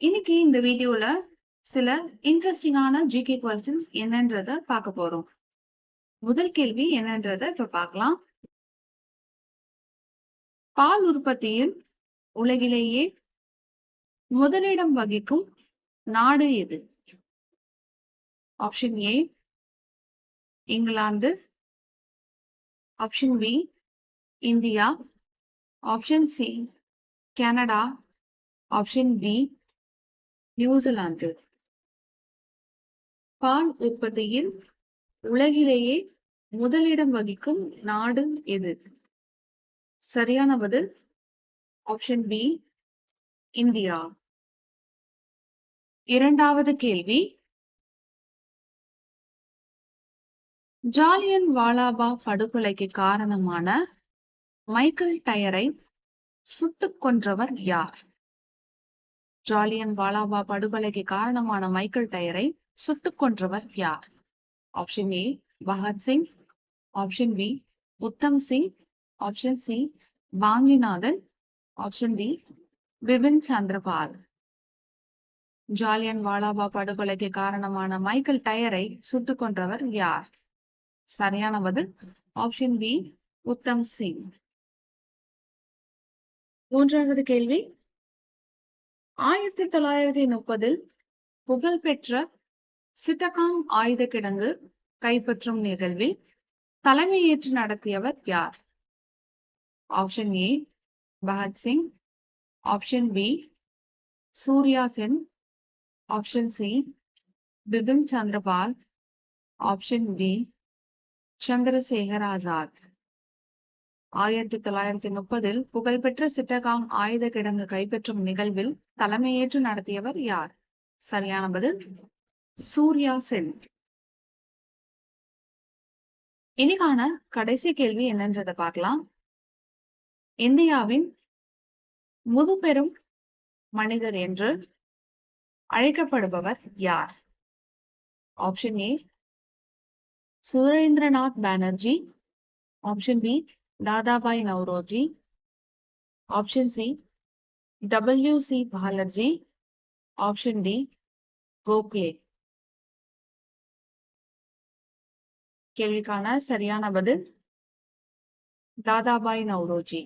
இன்னைக்கு இந்த வீடியோல சில இன்ட்ரெஸ்டிங்கான ஜிகே கொஸ்டின்ஸ் என்னன்றத பார்க்க போறோம். முதல் கேள்வி என்னன்றத இப்ப பார்க்கலாம். பால் உற்பத்தியில் உலகிலேயே முதலிடம் வகிக்கும் நாடு எது? Option A England. Option B India. Option C Canada. Option D New Zealand. பால் உற்பத்தியில் உலகிலேயே முதலிடம் வகிக்கும் நாடு எது? சரியான பதில் ஆப்ஷன் பி இந்தியா. இரண்டாவது கேள்வி. ஜாலியன் வாலாபா படுகொலைக்கு காரணமான மைக்கேல் டயரை சுட்டுக் கொன்றவர் யார்? ஜாலியன் வாலாபா படுகொலைக்கு காரணமான மைக்கேல் டயரை சுட்டுக் கொன்றவர் யார்? Option A Bhagat Singh option B Udham Singh. Option C Vanchinathan. Option D Bipin Chandra Pal. Jallian Wala Bagh படுகொலைக்கு காரணமான மைக்கேல் டயரை சுட்டுக் கொன்றவர் யார்? சரியான பதில் ஆப்ஷன் பி உத்தம் சிங். மூன்றாவது கேள்வி. ஆயிரத்தி தொள்ளாயிரத்தி முப்பதில் புகழ்பெற்ற சிட்டகாங் ஆயுத கிடங்கு கைப்பற்றும் நிகழ்வில் தலைமையேற்று நடத்தியவர் யார்? Option A Bhagat Singh option B Surya Sen option C Bipin Chandra Pal option D Chandrashekhar Azad ஆயிரத்தி தொள்ளாயிரத்தி முப்பதில் புகழ்பெற்ற சிட்டகாங் ஆயுத கிடங்கு கைப்பற்றும் நிகழ்வில் தலைமையேற்று நடத்தியவர் யார்? சரியான பதில் சூர்யா சென். இனிக்கான கடைசி கேள்வி என்னன்றதை பார்க்கலாம். இந்தியாவின் முதுபெரும் மனிதர் என்று அழைக்கப்படுபவர் யார்? Option A Surendranath Banerjee. Option B Dadabhai Naoroji option C W C Bonnerjee option D Gokhale கேள்விக்கான சரியான பதில் தாதாபாய் நவ்ரோஜி